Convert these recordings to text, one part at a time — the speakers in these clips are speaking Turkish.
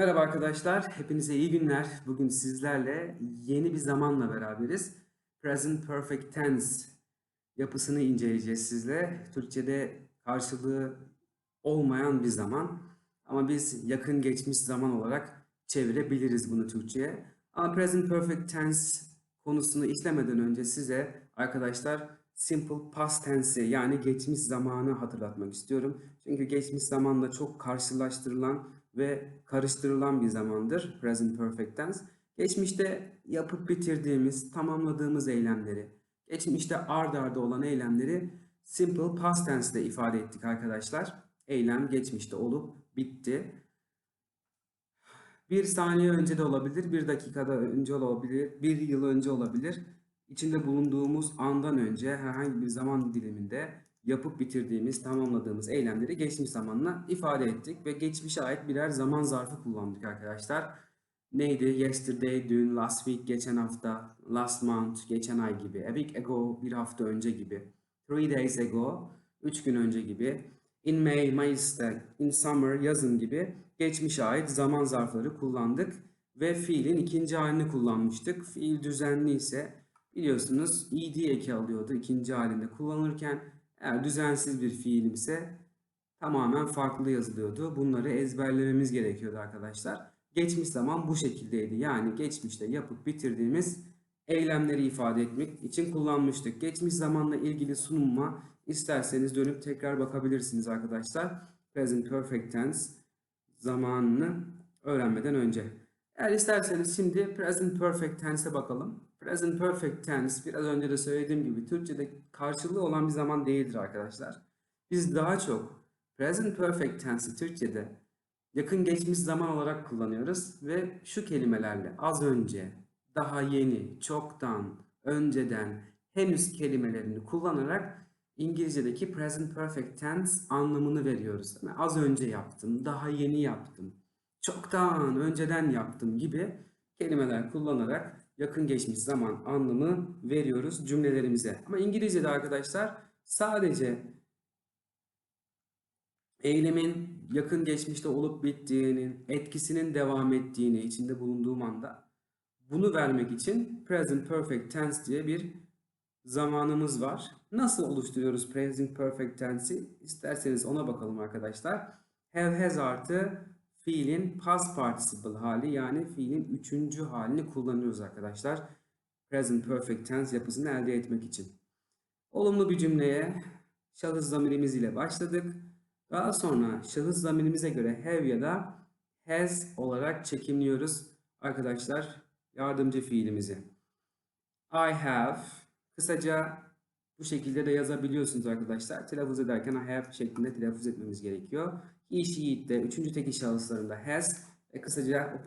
Merhaba arkadaşlar, hepinize iyi günler. Bugün sizlerle yeni bir zamanla beraberiz. Present Perfect Tense yapısını inceleyeceğiz sizle. Türkçe'de karşılığı olmayan bir zaman. Ama biz yakın geçmiş zaman olarak çevirebiliriz bunu Türkçe'ye. Ama Present Perfect Tense konusunu işlemeden önce size arkadaşlar Simple Past Tense'i yani geçmiş zamanı hatırlatmak istiyorum. Çünkü geçmiş zamanla çok karşılaştırılan ve karıştırılan bir zamandır Present Perfect Tense. Geçmişte yapıp bitirdiğimiz, tamamladığımız eylemleri, geçmişte ard arda olan eylemleri Simple Past Tense ile ifade ettik arkadaşlar. Eylem geçmişte olup bitti. Bir saniye önce de olabilir, bir dakikada önce olabilir, bir yıl önce olabilir. İçinde bulunduğumuz andan önce herhangi bir zaman diliminde yapıp bitirdiğimiz, tamamladığımız eylemleri geçmiş zamanla ifade ettik ve geçmişe ait birer zaman zarfı kullandık arkadaşlar. Neydi? Yesterday, dün, last week, geçen hafta, last month, geçen ay gibi, a week ago, bir hafta önce gibi, three days ago, üç gün önce gibi, in May, Mayıs'ta, in summer, yazın gibi geçmişe ait zaman zarfları kullandık ve fiilin ikinci halini kullanmıştık. Fiil düzenli ise biliyorsunuz ed eki alıyordu ikinci halinde kullanırken eğer düzensiz bir fiilimse tamamen farklı yazılıyordu. Bunları ezberlememiz gerekiyordu arkadaşlar. Geçmiş zaman bu şekildeydi. Yani geçmişte yapıp bitirdiğimiz eylemleri ifade etmek için kullanmıştık. Geçmiş zamanla ilgili sunumuma isterseniz dönüp tekrar bakabilirsiniz arkadaşlar. Present Perfect Tense zamanını öğrenmeden önce. Eğer isterseniz şimdi Present Perfect Tense'e bakalım. Present Perfect Tense biraz önce de söylediğim gibi Türkçe'de karşılığı olan bir zaman değildir arkadaşlar. Biz daha çok Present Perfect Tense'i Türkçe'de yakın geçmiş zaman olarak kullanıyoruz ve şu kelimelerle az önce, daha yeni, çoktan, önceden, henüz kelimelerini kullanarak İngilizce'deki present perfect tense anlamını veriyoruz. Yani az önce yaptım, daha yeni yaptım, çoktan, önceden yaptım gibi kelimeler kullanarak yakın geçmiş zaman anlamı veriyoruz cümlelerimize. Ama İngilizce'de arkadaşlar sadece eylemin yakın geçmişte olup bittiğinin, etkisinin devam ettiğini içinde bulunduğum anda bunu vermek için present perfect tense diye bir zamanımız var. Nasıl oluşturuyoruz present perfect tense'i? İsterseniz ona bakalım arkadaşlar. Have has artı fiilin past participle hali yani fiilin üçüncü halini kullanıyoruz arkadaşlar. Present perfect tense yapısını elde etmek için. Olumlu bir cümleye şahıs zamirimiz ile başladık. Daha sonra şahıs zamirimize göre have ya da has olarak çekimliyoruz arkadaşlar yardımcı fiilimizi. I have kısaca bu şekilde de yazabiliyorsunuz arkadaşlar. Telaffuz ederken I have şeklinde telaffuz etmemiz gerekiyor. İt de üçüncü tekil şahıslarında has ve kısaca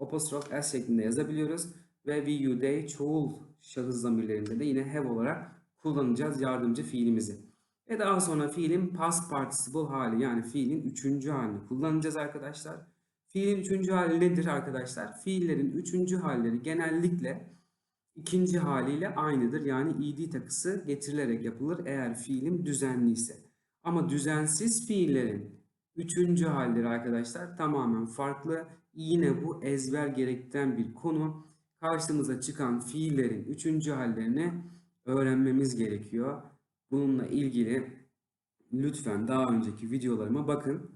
apostrophe s şeklinde yazabiliyoruz. Ve we, you, they çoğul şahıs zamirlerinde de yine have olarak kullanacağız yardımcı fiilimizi. Ve daha sonra fiilin past participle hali yani fiilin üçüncü halini kullanacağız arkadaşlar. Fiilin üçüncü hali nedir arkadaşlar? Fiillerin üçüncü halleri genellikle ikinci haliyle aynıdır. Yani ed takısı getirilerek yapılır eğer fiilim düzenli ise. Ama düzensiz fiillerin üçüncü halleri arkadaşlar tamamen farklı. Yine bu ezber gerektiren bir konu. Karşımıza çıkan fiillerin üçüncü hallerini öğrenmemiz gerekiyor. Bununla ilgili lütfen daha önceki videolarıma bakın.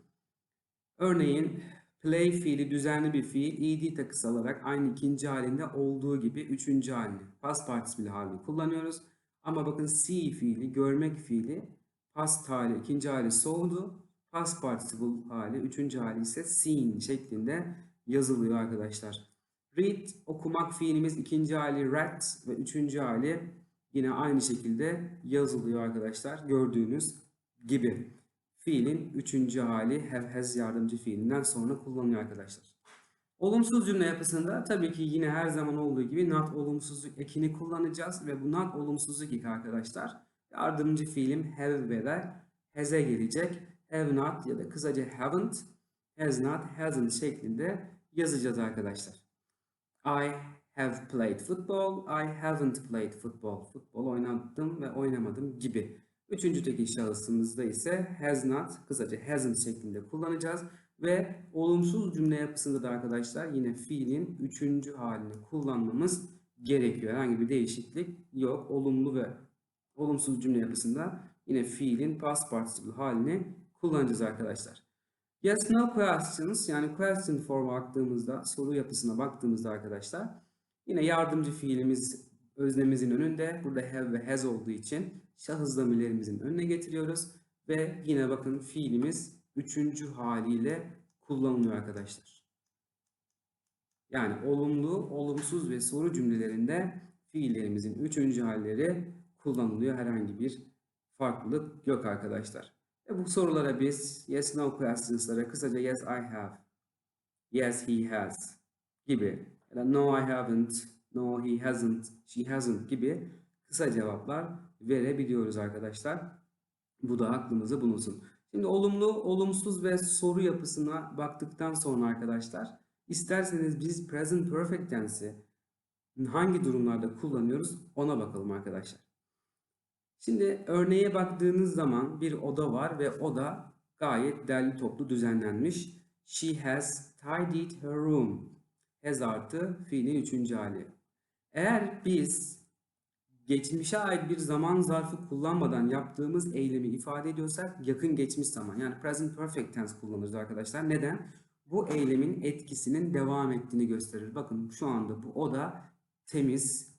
Örneğin play fiili düzenli bir fiil ed takısı alarak aynı ikinci halinde olduğu gibi üçüncü halini past participle halini kullanıyoruz. Ama bakın see fiili görmek fiili past hali ikinci hali soğudu. Past participle hali üçüncü hali ise seen şeklinde yazılıyor arkadaşlar. Read okumak fiilimiz ikinci hali read ve üçüncü hali yine aynı şekilde yazılıyor arkadaşlar. Gördüğünüz gibi. Fiilin üçüncü hali have has yardımcı fiilinden sonra kullanılıyor arkadaşlar. Olumsuz cümle yapısında tabii ki yine her zaman olduğu gibi not olumsuzluk ekini kullanacağız ve bu not olumsuzluk eki arkadaşlar yardımcı fiilim have ve de has'e gelecek. Have not ya da kısaca haven't, has not, hasn't şeklinde yazacağız arkadaşlar. I have played football, I haven't played football. Futbol oynadım ve oynamadım gibi. Üçüncü tekil şahısımızda ise has not, kısaca hasn't şeklinde kullanacağız. Ve olumsuz cümle yapısında da arkadaşlar yine fiilin üçüncü halini kullanmamız gerekiyor. Herhangi bir değişiklik yok. Olumlu ve olumsuz cümle yapısında yine fiilin past participle halini kullanacağız arkadaşlar. Yes no questions yani question forma baktığımızda soru yapısına baktığımızda arkadaşlar yine yardımcı fiilimiz öznemimizin önünde. Burada have ve has olduğu için şahıs zamirlerimizin önüne getiriyoruz. Ve yine bakın fiilimiz üçüncü haliyle kullanılıyor arkadaşlar. Yani olumlu, olumsuz ve soru cümlelerinde fiillerimizin üçüncü halleri kullanılıyor. Herhangi bir farklılık yok arkadaşlar. Ve bu sorulara biz yes no questions'lara kısaca yes I have, yes he has gibi ya da no I haven't, no he hasn't, she hasn't gibi kısa cevaplar verebiliyoruz arkadaşlar. Bu da aklımızda bulunsun. Şimdi olumlu, olumsuz ve soru yapısına baktıktan sonra arkadaşlar isterseniz biz present perfect tense'i hangi durumlarda kullanıyoruz ona bakalım arkadaşlar. Şimdi örneğe baktığınız zaman bir oda var ve oda gayet derli toplu düzenlenmiş. She has tidied her room. Has artı fiilin üçüncü hali. Eğer biz geçmişe ait bir zaman zarfı kullanmadan yaptığımız eylemi ifade ediyorsak yakın geçmiş zaman yani present perfect tense kullanırız arkadaşlar. Neden? Bu eylemin etkisinin devam ettiğini gösterir. Bakın şu anda bu oda temiz,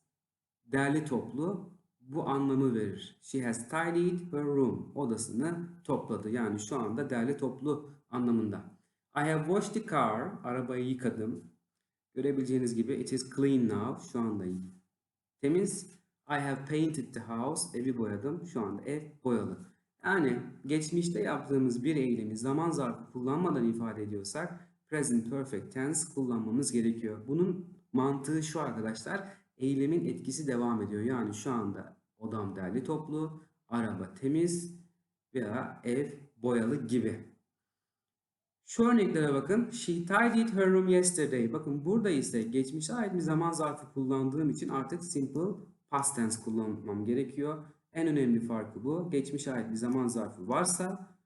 derli toplu bu anlamı verir. She has tidied her room. Odasını topladı. Yani şu anda derli toplu anlamında. I have washed the car. Arabayı yıkadım. Görebileceğiniz gibi it is clean now. Şu anda temiz. I have painted the house. Evi boyadım. Şu anda ev boyalı. Yani geçmişte yaptığımız bir eylemi zaman zarfı kullanmadan ifade ediyorsak present perfect tense kullanmamız gerekiyor. Bunun mantığı şu arkadaşlar. Eylemin etkisi devam ediyor. Yani şu anda odam derli toplu, araba temiz veya ev boyalı gibi. Şu örneklere bakın. She tidied her room yesterday. Bakın burada ise geçmişe ait bir zaman zarfı kullandığım için artık simple past tense kullanmam gerekiyor. En önemli farkı bu. Geçmişe ait bir zaman zarfı varsa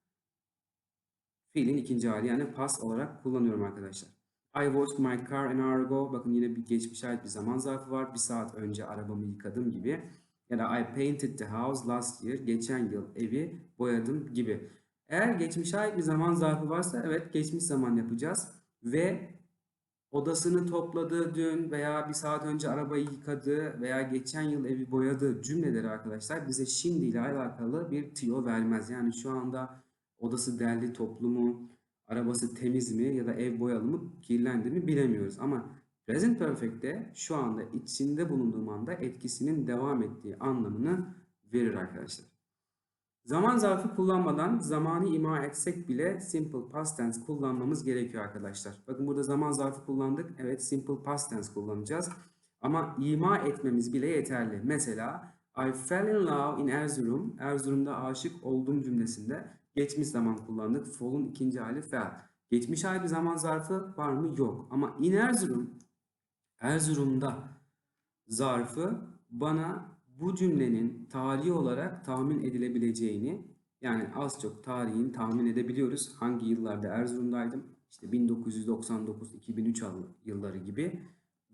fiilin ikinci hali yani past olarak kullanıyorum arkadaşlar. I washed my car an hour ago. Bakın yine bir geçmişe ait bir zaman zarfı var. Bir saat önce arabamı yıkadım gibi. Ya da I painted the house last year. Geçen yıl evi boyadım gibi. Eğer geçmişe ait bir zaman zarfı varsa evet geçmiş zaman yapacağız. Ve odasını topladı dün veya bir saat önce arabayı yıkadı veya geçen yıl evi boyadı cümleleri arkadaşlar bize şimdi ile alakalı bir tiyo vermez. Yani şu anda odası derli toplu mu, arabası temiz mi ya da ev boyalı mı, kirlendi mi bilemiyoruz. Ama present perfect'te şu anda içinde bulunduğum anda etkisinin devam ettiği anlamını verir arkadaşlar. Zaman zarfı kullanmadan zamanı ima etsek bile simple past tense kullanmamız gerekiyor arkadaşlar. Bakın burada zaman zarfı kullandık. Evet simple past tense kullanacağız. Ama ima etmemiz bile yeterli. Mesela I fell in love in Erzurum. Erzurum'da aşık oldum cümlesinde geçmiş zaman kullandık. Fall'un ikinci hali fell. Geçmiş hali bir zaman zarfı var mı? Yok. Ama in Erzurum, Erzurum'da zarfı bana bu cümlenin tarihi olarak tahmin edilebileceğini yani az çok tarihini tahmin edebiliyoruz. Hangi yıllarda Erzurum'daydım? İşte 1999-2003 yılları gibi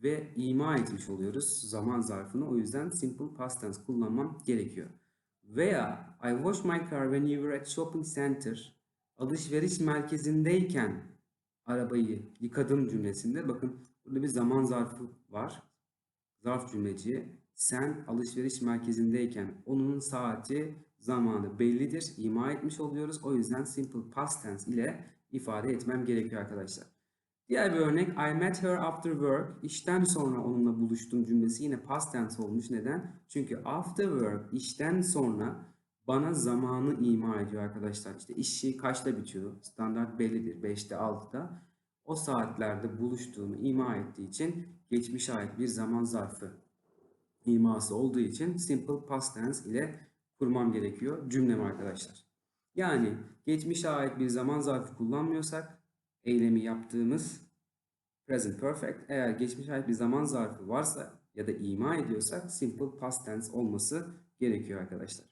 ve ima etmiş oluyoruz zaman zarfını. O yüzden simple past tense kullanmam gerekiyor. Veya I washed my car when you were at shopping center. Alışveriş merkezindeyken arabayı yıkadım cümlesinde bakın burada bir zaman zarfı var. Zarf cümleci sen alışveriş merkezindeyken onun saati, zamanı bellidir. ima etmiş oluyoruz. O yüzden simple past tense ile ifade etmem gerekiyor arkadaşlar. Diğer bir örnek I met her after work. İşten sonra onunla buluştum cümlesi yine past tense olmuş. Neden? Çünkü after work işten sonra bana zamanı ima ediyor arkadaşlar. İşte işi kaçta bitiyor? Standart bellidir. 5'te 6'da. O saatlerde buluştuğumu ima ettiği için geçmişe ait bir zaman zarfı iması olduğu için simple past tense ile kurmam gerekiyor cümlem arkadaşlar. Yani geçmişe ait bir zaman zarfı kullanmıyorsak eylemi yaptığımız present perfect eğer geçmişe ait bir zaman zarfı varsa ya da ima ediyorsak simple past tense olması gerekiyor arkadaşlar.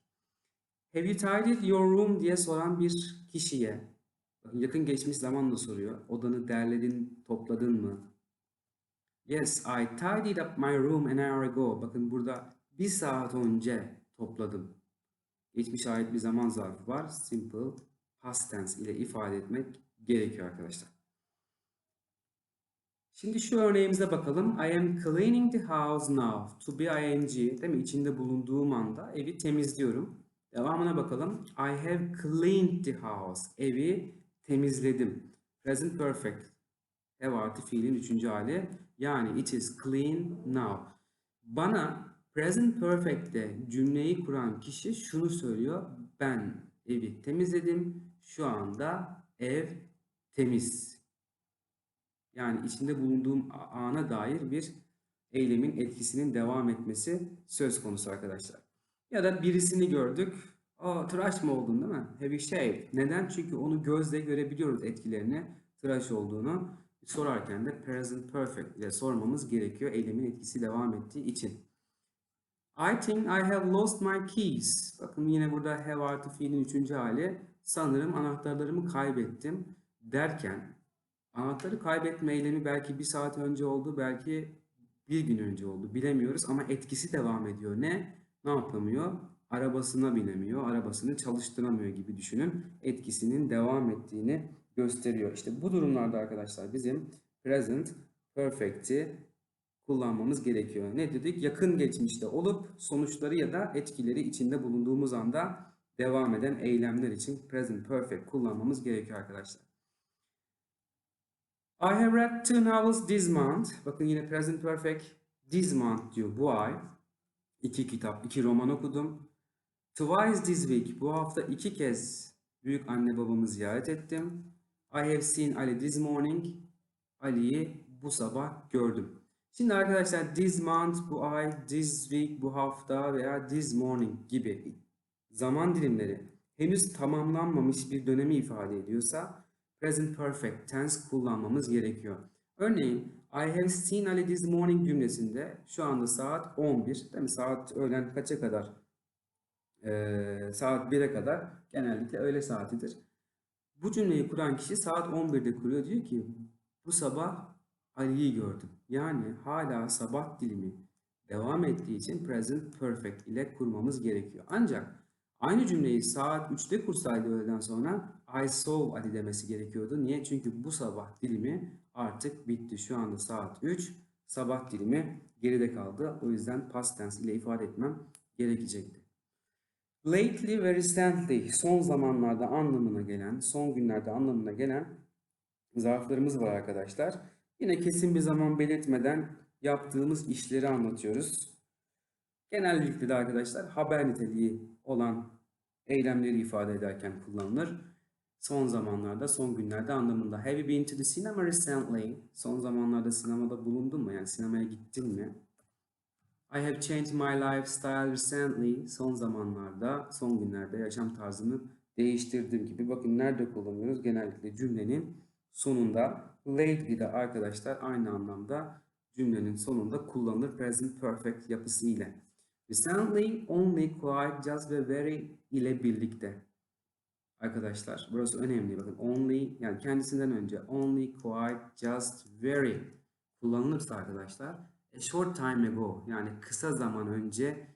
Have you tidied your room diye soran bir kişiye yakın geçmiş zamanla soruyor. Odanı derledin, topladın mı? Yes, I tidied up my room an hour ago. Bakın burada bir saat önce topladım. Geçmişe ait bir zaman zarfı var. Simple past tense ile ifade etmek gerekiyor arkadaşlar. Şimdi şu örneğimize bakalım. I am cleaning the house now. To be ing değil mi? İçinde bulunduğum anda evi temizliyorum. Devamına bakalım. I have cleaned the house. Evi temizledim. Present perfect. Have artı fiilin üçüncü hali. Yani it is clean now. Bana present perfect'te cümleyi kuran kişi şunu söylüyor. Ben evi temizledim. Şu anda ev temiz. Yani içinde bulunduğum ana dair bir eylemin etkisinin devam etmesi söz konusu arkadaşlar. Ya da birisini gördük. Aa tıraş mı oldun değil mi? Have you shaved? Neden? Çünkü onu gözle görebiliyoruz etkilerini tıraş olduğunu. Sorarken de present perfect ile sormamız gerekiyor eylemin etkisi devam ettiği için. I think I have lost my keys. Bakın yine burada have artı fiilin üçüncü hali. Sanırım anahtarlarımı kaybettim derken anahtarı kaybetme eylemi belki bir saat önce oldu, belki bir gün önce oldu. Bilemiyoruz ama etkisi devam ediyor. Ne? Ne yapamıyor? Arabasına binemiyor, arabasını çalıştıramıyor gibi düşünün. Etkisinin devam ettiğini gösteriyor. İşte bu durumlarda arkadaşlar bizim present perfect'i kullanmamız gerekiyor. Ne dedik? Yakın geçmişte olup sonuçları ya da etkileri içinde bulunduğumuz anda devam eden eylemler için present perfect kullanmamız gerekiyor arkadaşlar. I have read two novels this month. Bakın yine present perfect this month diyor bu ay. İki kitap, iki roman okudum. Twice this week. Bu hafta iki kez büyük anne babamı ziyaret ettim. I have seen Ali this morning. Ali'yi bu sabah gördüm. Şimdi arkadaşlar this month bu ay, this week bu hafta veya this morning gibi zaman dilimleri henüz tamamlanmamış bir dönemi ifade ediyorsa present perfect tense kullanmamız gerekiyor. Örneğin I have seen Ali this morning cümlesinde şu anda saat 11 değil mi? Saat öğlen kaça kadar? Saat 1'e kadar genellikle öğle saatidir. Bu cümleyi kuran kişi saat 11'de kuruyor. Diyor ki bu sabah Ali'yi gördüm. Yani hala sabah dilimi devam ettiği için present perfect ile kurmamız gerekiyor. Ancak aynı cümleyi saat 3'te kursaydı öğleden sonra I saw Ali demesi gerekiyordu. Niye? Çünkü bu sabah dilimi artık bitti. Şu anda saat 3. Sabah dilimi geride kaldı. O yüzden past tense ile ifade etmem gerekecekti. Lately ve recently son zamanlarda anlamına gelen, son günlerde anlamına gelen zarflarımız var arkadaşlar. Yine kesin bir zaman belirtmeden yaptığımız işleri anlatıyoruz. Genellikle de arkadaşlar haber niteliği olan eylemleri ifade ederken kullanılır. Son zamanlarda, son günlerde anlamında. Have you been to the cinema recently? Son zamanlarda sinemada bulundun mu? Yani sinemaya gittin mi? I have changed my lifestyle recently. Son zamanlarda, son günlerde yaşam tarzımı değiştirdim gibi. Bakın nerede kullanıyoruz? Genellikle cümlenin sonunda. Lately de arkadaşlar aynı anlamda cümlenin sonunda kullanılır present perfect yapısı ile. Recently, only, quite, just ve very ile birlikte. Arkadaşlar burası önemli. Bakın only yani kendisinden önce only, quite, just, very kullanılırsa arkadaşlar a short time ago yani kısa zaman önce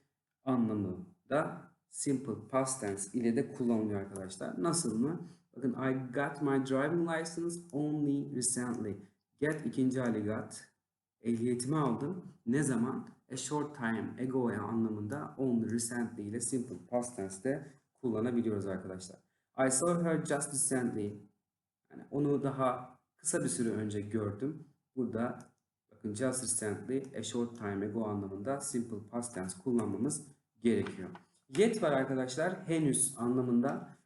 anlamında simple past tense ile de kullanılıyor arkadaşlar. Nasıl mı? Bakın I got my driving license only recently. Get ikinci hali got. Ehliyetimi aldım. Ne zaman? A short time ago anlamında only recently ile simple past tense'de kullanabiliyoruz arkadaşlar. I saw her just recently. Yani onu daha kısa bir süre önce gördüm. Burada just recently a short time ago anlamında simple past tense kullanmamız gerekiyor. Yet var arkadaşlar henüz anlamında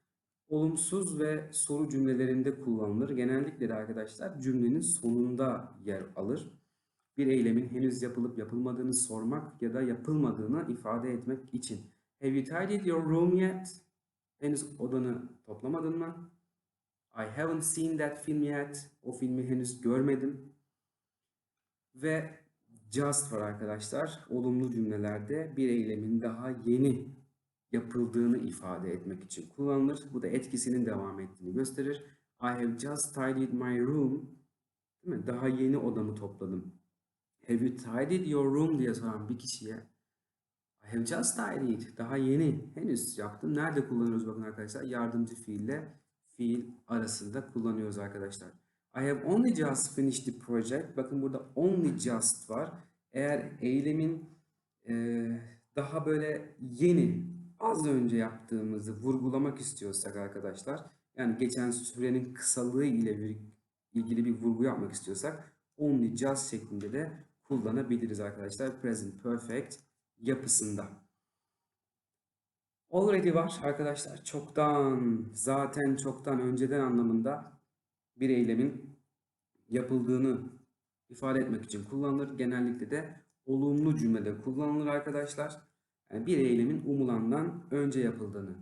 olumsuz ve soru cümlelerinde kullanılır. Genellikle de arkadaşlar cümlenin sonunda yer alır. Bir eylemin henüz yapılıp yapılmadığını sormak ya da yapılmadığını ifade etmek için. Have you tidied your room yet? Henüz odanı toplamadın mı? I haven't seen that film yet. O filmi henüz görmedim. Ve just var arkadaşlar. Olumlu cümlelerde bir eylemin daha yeni yapıldığını ifade etmek için kullanılır. Bu da etkisinin devam ettiğini gösterir. I have just tidied my room. Değil mi? Daha yeni odamı topladım. Have you tidied your room diye soran bir kişiye I have just tidied. Daha yeni. Henüz yaptım. Nerede kullanıyoruz bakın arkadaşlar? Yardımcı fiille fiil arasında kullanıyoruz arkadaşlar. I have only just finished the project. Bakın burada only just var. Eğer eylemin eee, daha böyle yeni, az önce yaptığımızı vurgulamak istiyorsak arkadaşlar, yani geçen sürenin kısalığı ile bir, ilgili bir vurgu yapmak istiyorsak, only just şeklinde de kullanabiliriz arkadaşlar. Present perfect yapısında. Already var arkadaşlar. Çoktan, zaten çoktan, önceden anlamında bir eylemin yapıldığını ifade etmek için kullanılır. Genellikle de olumlu cümlede kullanılır arkadaşlar. Yani bir eylemin umulandan önce yapıldığını.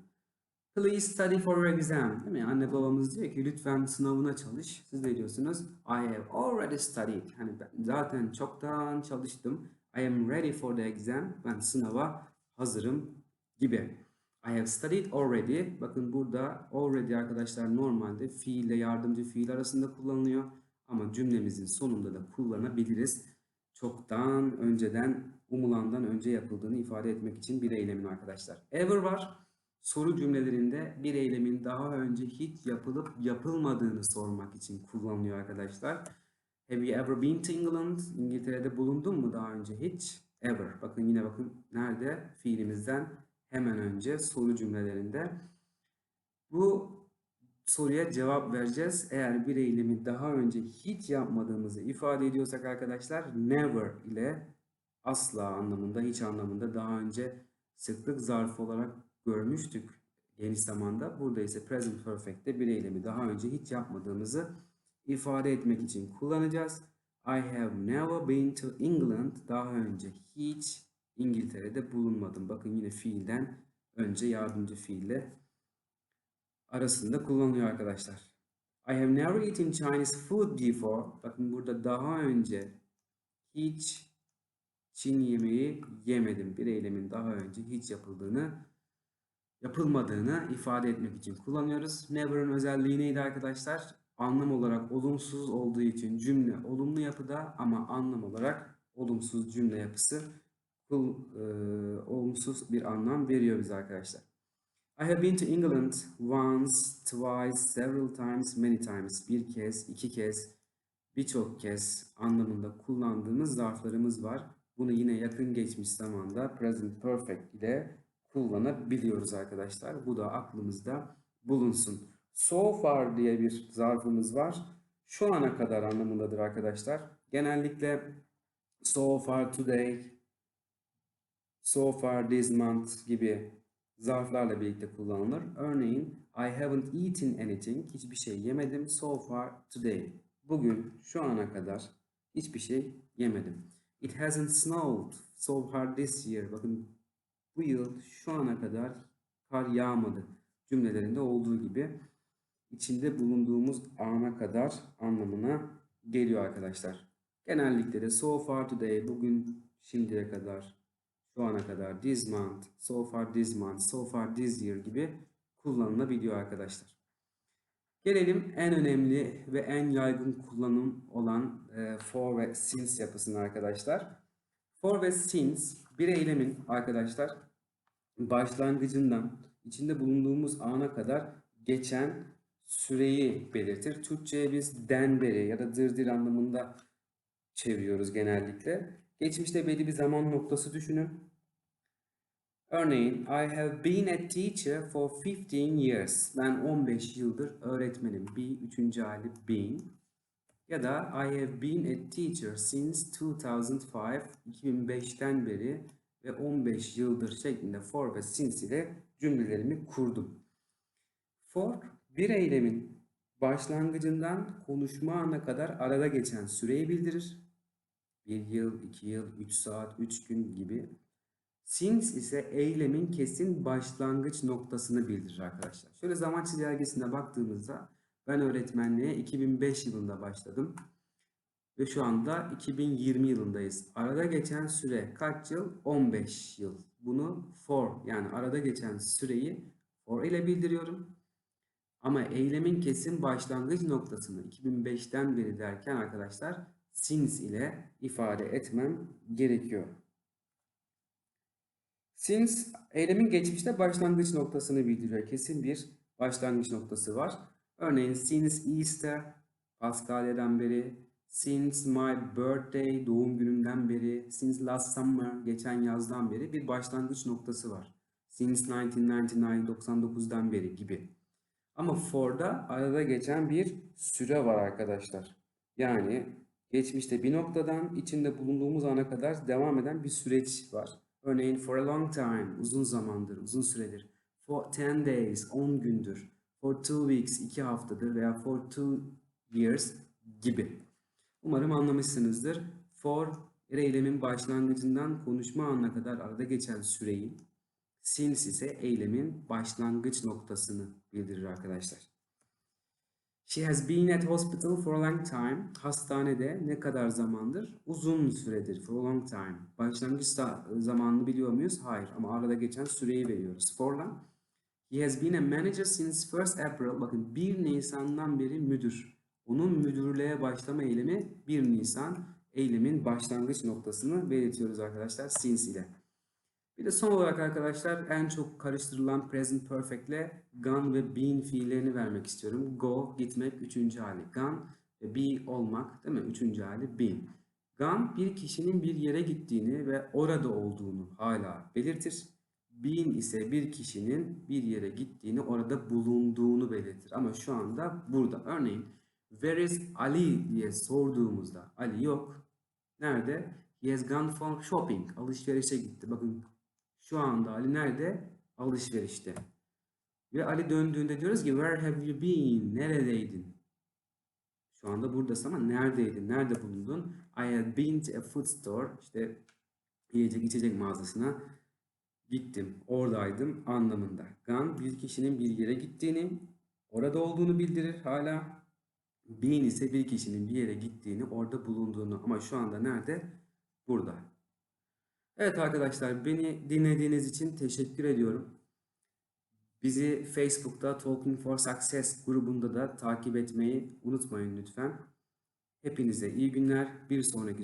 Please study for exam. Değil mi? Anne babamız diyor ki lütfen sınavına çalış. Siz ne diyorsunuz? I have already studied. Hani ben zaten çoktan çalıştım. I am ready for the exam. Ben sınava hazırım gibi. I have studied already. Bakın burada already arkadaşlar normalde fiille yardımcı fiil arasında kullanılıyor. Ama cümlemizin sonunda da kullanabiliriz. Çoktan önceden, umulandan önce yapıldığını ifade etmek için bir eylemin arkadaşlar. Ever var. Soru cümlelerinde bir eylemin daha önce hiç yapılıp yapılmadığını sormak için kullanılıyor arkadaşlar. Have you ever been to England? İngiltere'de bulundun mu daha önce hiç? Ever. Bakın yine bakın nerede? Fiilimizden hemen önce soru cümlelerinde. Bu soruya cevap vereceğiz. Eğer bir eylemi daha önce hiç yapmadığımızı ifade ediyorsak arkadaşlar never ile asla anlamında, hiç anlamında daha önce sıklık zarfı olarak görmüştük geniş zamanda. Burada ise present perfect'te bir eylemi daha önce hiç yapmadığımızı ifade etmek için kullanacağız. I have never been to England. Daha önce hiç İngiltere'de bulunmadım. Bakın yine fiilden önce yardımcı fiille arasında kullanılıyor arkadaşlar. I have never eaten Chinese food before. Bakın burada daha önce hiç Çin yemeği yemedim. Bir eylemin daha önce hiç yapıldığını yapılmadığını ifade etmek için kullanıyoruz. Never'ın özelliği neydi arkadaşlar? Anlam olarak olumsuz olduğu için cümle olumlu yapıda ama anlam olarak olumsuz cümle yapısı kul, e, olumsuz bir anlam veriyor bize arkadaşlar. I have been to England once, twice, several times, many times. Bir kez, iki kez, birçok kez anlamında kullandığımız zarflarımız var. Bunu yine yakın geçmiş zamanda present perfect ile kullanabiliyoruz arkadaşlar. Bu da aklımızda bulunsun. So far diye bir zarfımız var. Şu ana kadar anlamındadır arkadaşlar. Genellikle so far today, so far this month gibi zarflarla birlikte kullanılır. Örneğin I haven't eaten anything. Hiçbir şey yemedim. So far today. Bugün şu ana kadar hiçbir şey yemedim. It hasn't snowed so far this year. Bakın bu yıl şu ana kadar kar yağmadı cümlelerinde olduğu gibi içinde bulunduğumuz ana kadar anlamına geliyor arkadaşlar. Genellikle de so far today bugün şimdiye kadar şu ana kadar this month, so far this month, so far this year gibi kullanılabiliyor arkadaşlar. Gelelim en önemli ve en yaygın kullanım olan e, for ve since yapısına arkadaşlar. For ve since bir eylemin arkadaşlar başlangıcından içinde bulunduğumuz ana kadar geçen süreyi belirtir. Türkçe'ye biz den beri ya da dırdır anlamında çeviriyoruz genellikle. Geçmişte belli bir zaman noktası düşünün. Örneğin I have been a teacher for 15 years. Ben 15 yıldır öğretmenim. Be üçüncü hali been. Ya da I have been a teacher since 2005. 2005'ten beri ve 15 yıldır şeklinde for ve since ile cümlelerimi kurdum. For bir eylemin başlangıcından konuşma ana kadar arada geçen süreyi bildirir. Bir yıl, iki yıl, üç saat, üç gün gibi. Since ise eylemin kesin başlangıç noktasını bildirir arkadaşlar. Şöyle zaman çizelgesine baktığımızda ben öğretmenliğe 2005 yılında başladım. Ve şu anda 2020 yılındayız. Arada geçen süre kaç yıl? 15 yıl. Bunu for yani arada geçen süreyi for ile bildiriyorum. Ama eylemin kesin başlangıç noktasını 2005'ten beri derken arkadaşlar since ile ifade etmem gerekiyor. Since eylemin geçmişte başlangıç noktasını bildiriyor. Kesin bir başlangıç noktası var. Örneğin since Easter, Paskalya'dan beri, since my birthday, doğum günümden beri, since last summer, geçen yazdan beri bir başlangıç noktası var. Since 1999, 99'dan beri gibi. Ama for'da arada geçen bir süre var arkadaşlar. Yani geçmişte bir noktadan içinde bulunduğumuz ana kadar devam eden bir süreç var. Örneğin for a long time, uzun zamandır, uzun süredir. For 10 days, 10 gündür. For 2 weeks, 2 haftadır veya for 2 years gibi. Umarım anlamışsınızdır. For eylemin başlangıcından konuşma anına kadar arada geçen süreyi, since ise eylemin başlangıç noktasını bildirir arkadaşlar. She has been at hospital for a long time. Hastanede ne kadar zamandır? Uzun süredir. For a long time. Başlangıç za- zamanını biliyor muyuz? Hayır. Ama arada geçen süreyi veriyoruz. For'la. He has been a manager since 1st April. Bakın 1 Nisan'dan beri müdür. Onun müdürlüğe başlama eylemi 1 Nisan eylemin başlangıç noktasını belirtiyoruz arkadaşlar since ile. Bir de son olarak arkadaşlar en çok karıştırılan present perfect ile gone ve been fiillerini vermek istiyorum. Go gitmek üçüncü hali. Gone ve be olmak değil mi? Üçüncü hali been. Gone bir kişinin bir yere gittiğini ve orada olduğunu hala belirtir. Been ise bir kişinin bir yere gittiğini, orada bulunduğunu belirtir. Ama şu anda burada. Örneğin Where is Ali diye sorduğumuzda Ali yok. Nerede? He has gone for shopping. Alışverişe gitti. Bakın şu anda Ali nerede? Alışverişte. Ve Ali döndüğünde diyoruz ki Where have you been? Neredeydin? Şu anda buradasın ama neredeydin? Nerede bulundun? I had been to a food store. İşte yiyecek içecek mağazasına gittim. Oradaydım anlamında. Gone bir kişinin bir yere gittiğini, orada olduğunu bildirir hala. Been ise bir kişinin bir yere gittiğini, orada bulunduğunu ama şu anda nerede? Burada. Evet arkadaşlar beni dinlediğiniz için teşekkür ediyorum. Bizi Facebook'ta Talking for Success grubunda da takip etmeyi unutmayın lütfen. Hepinize iyi günler. Bir sonraki